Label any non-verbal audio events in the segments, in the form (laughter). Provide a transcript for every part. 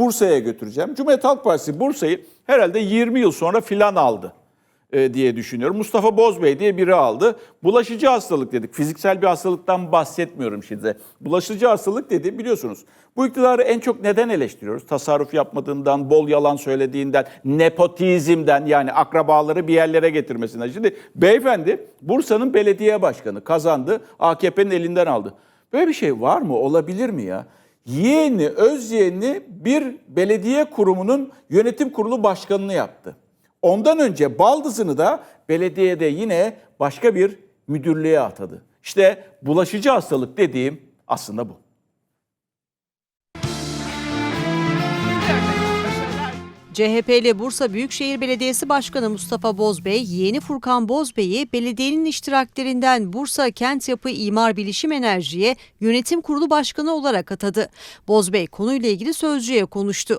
Bursa'ya götüreceğim. Cumhuriyet Halk Partisi Bursa'yı herhalde 20 yıl sonra filan aldı e, diye düşünüyorum. Mustafa Bozbey diye biri aldı. Bulaşıcı hastalık dedik. Fiziksel bir hastalıktan bahsetmiyorum şimdi. Bulaşıcı hastalık dedi biliyorsunuz. Bu iktidarı en çok neden eleştiriyoruz? Tasarruf yapmadığından, bol yalan söylediğinden, nepotizmden yani akrabaları bir yerlere getirmesinden. Şimdi beyefendi Bursa'nın belediye başkanı kazandı. AKP'nin elinden aldı. Böyle bir şey var mı? Olabilir mi ya? Yeğeni, öz yeğeni bir belediye kurumunun yönetim kurulu başkanını yaptı. Ondan önce baldızını da belediyede yine başka bir müdürlüğe atadı. İşte bulaşıcı hastalık dediğim aslında bu. CHP'li Bursa Büyükşehir Belediyesi Başkanı Mustafa Bozbey, yeğeni Furkan Bozbey'i belediyenin iştiraklerinden Bursa Kent Yapı İmar Bilişim Enerji'ye yönetim kurulu başkanı olarak atadı. Bozbey konuyla ilgili sözcüye konuştu.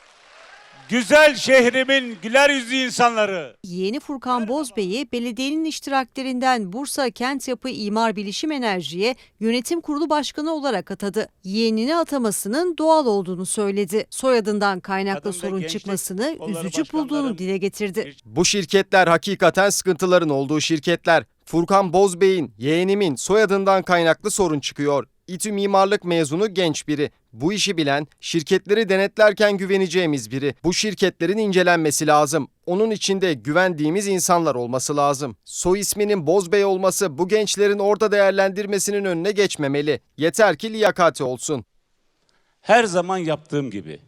Güzel şehrimin güler yüzlü insanları. Yeğeni Furkan Bozbey'i belediyenin iştiraklerinden Bursa Kent Yapı İmar Bilişim Enerji'ye yönetim kurulu başkanı olarak atadı. Yeğenini atamasının doğal olduğunu söyledi. Soyadından kaynaklı Kadın sorun gençlik çıkmasını üzücü bulduğunu dile getirdi. Bu şirketler hakikaten sıkıntıların olduğu şirketler. Furkan Bozbey'in, yeğenimin soyadından kaynaklı sorun çıkıyor. İTÜ mimarlık mezunu genç biri. Bu işi bilen, şirketleri denetlerken güveneceğimiz biri. Bu şirketlerin incelenmesi lazım. Onun içinde güvendiğimiz insanlar olması lazım. Soy isminin Bozbey olması bu gençlerin orada değerlendirmesinin önüne geçmemeli. Yeter ki liyakati olsun. Her zaman yaptığım gibi.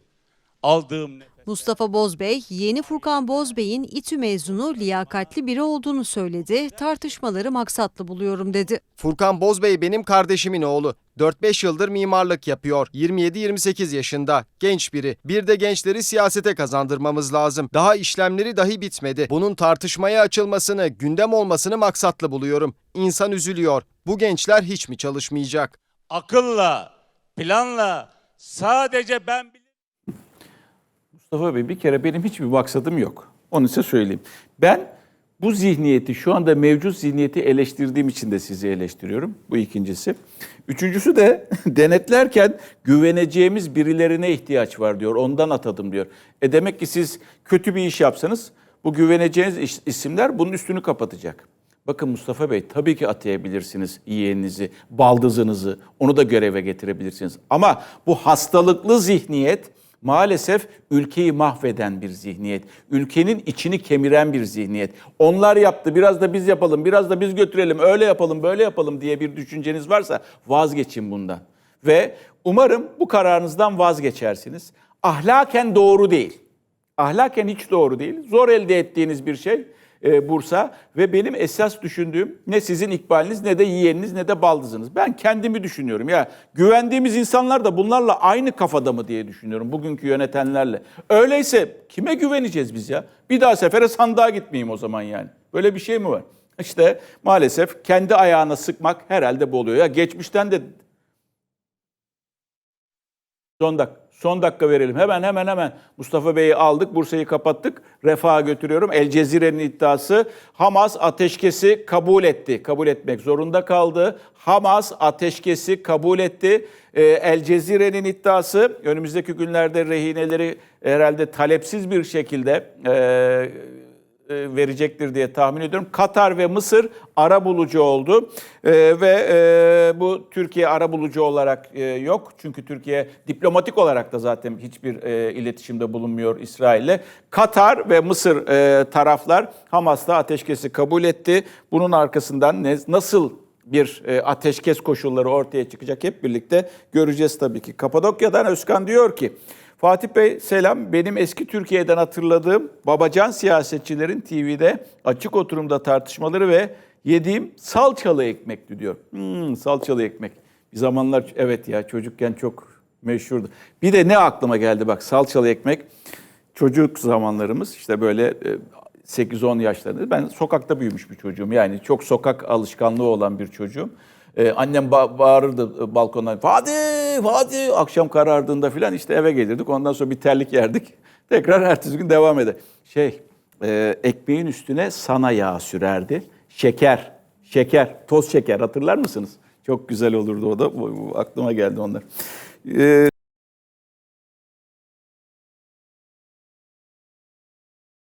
Aldığım. Mustafa Bozbey, yeni Furkan Bozbey'in İTÜ mezunu liyakatli biri olduğunu söyledi. Tartışmaları maksatlı buluyorum dedi. Furkan Bozbey benim kardeşimin oğlu. 4-5 yıldır mimarlık yapıyor. 27-28 yaşında. Genç biri. Bir de gençleri siyasete kazandırmamız lazım. Daha işlemleri dahi bitmedi. Bunun tartışmaya açılmasını, gündem olmasını maksatlı buluyorum. İnsan üzülüyor. Bu gençler hiç mi çalışmayacak? Akılla, planla, sadece ben bilirim. Mustafa Bey bir kere benim hiçbir maksadım yok. Onu size söyleyeyim. Ben bu zihniyeti, şu anda mevcut zihniyeti eleştirdiğim için de sizi eleştiriyorum. Bu ikincisi. Üçüncüsü de (laughs) denetlerken güveneceğimiz birilerine ihtiyaç var diyor. Ondan atadım diyor. E demek ki siz kötü bir iş yapsanız bu güveneceğiniz isimler bunun üstünü kapatacak. Bakın Mustafa Bey tabii ki atayabilirsiniz yeğeninizi, baldızınızı, onu da göreve getirebilirsiniz. Ama bu hastalıklı zihniyet maalesef ülkeyi mahveden bir zihniyet. Ülkenin içini kemiren bir zihniyet. Onlar yaptı, biraz da biz yapalım, biraz da biz götürelim, öyle yapalım, böyle yapalım diye bir düşünceniz varsa vazgeçin bundan. Ve umarım bu kararınızdan vazgeçersiniz. Ahlaken doğru değil. Ahlaken hiç doğru değil. Zor elde ettiğiniz bir şey e, Bursa ve benim esas düşündüğüm ne sizin ikbaliniz ne de yeğeniniz ne de baldızınız. Ben kendimi düşünüyorum ya güvendiğimiz insanlar da bunlarla aynı kafada mı diye düşünüyorum bugünkü yönetenlerle. Öyleyse kime güveneceğiz biz ya? Bir daha sefere sandığa gitmeyeyim o zaman yani. Böyle bir şey mi var? İşte maalesef kendi ayağına sıkmak herhalde bu oluyor. Ya geçmişten de Son dakika, son dakika verelim. Hemen hemen hemen Mustafa Bey'i aldık, Bursa'yı kapattık. Refaha götürüyorum. El Cezire'nin iddiası Hamas ateşkesi kabul etti. Kabul etmek zorunda kaldı. Hamas ateşkesi kabul etti. Ee, El Cezire'nin iddiası önümüzdeki günlerde rehineleri herhalde talepsiz bir şekilde e, e, verecektir diye tahmin ediyorum. Katar ve Mısır ara bulucu oldu E, ve e, bu Türkiye ara bulucu olarak e, yok. Çünkü Türkiye diplomatik olarak da zaten hiçbir e, iletişimde bulunmuyor İsrail'le. Katar ve Mısır e, taraflar Hamas'ta ateşkesi kabul etti. Bunun arkasından ne, nasıl bir e, ateşkes koşulları ortaya çıkacak hep birlikte göreceğiz tabii ki. Kapadokya'dan Özkan diyor ki Fatih Bey selam. Benim eski Türkiye'den hatırladığım babacan siyasetçilerin TV'de açık oturumda tartışmaları ve yediğim salçalı ekmekti diyor. Hmm, salçalı ekmek. Bir zamanlar evet ya çocukken çok meşhurdu. Bir de ne aklıma geldi bak salçalı ekmek. Çocuk zamanlarımız işte böyle e, 8-10 yaşlarında. Ben sokakta büyümüş bir çocuğum. Yani çok sokak alışkanlığı olan bir çocuğum. Ee, annem ba- bağırırdı e, balkondan. Fatih, Fatih. Akşam karardığında filan işte eve gelirdik. Ondan sonra bir terlik yerdik. (laughs) Tekrar ertesi gün devam eder. Şey, e, ekmeğin üstüne sana yağ sürerdi. Şeker, şeker, toz şeker hatırlar mısınız? Çok güzel olurdu o da. Aklıma geldi onlar. Ee,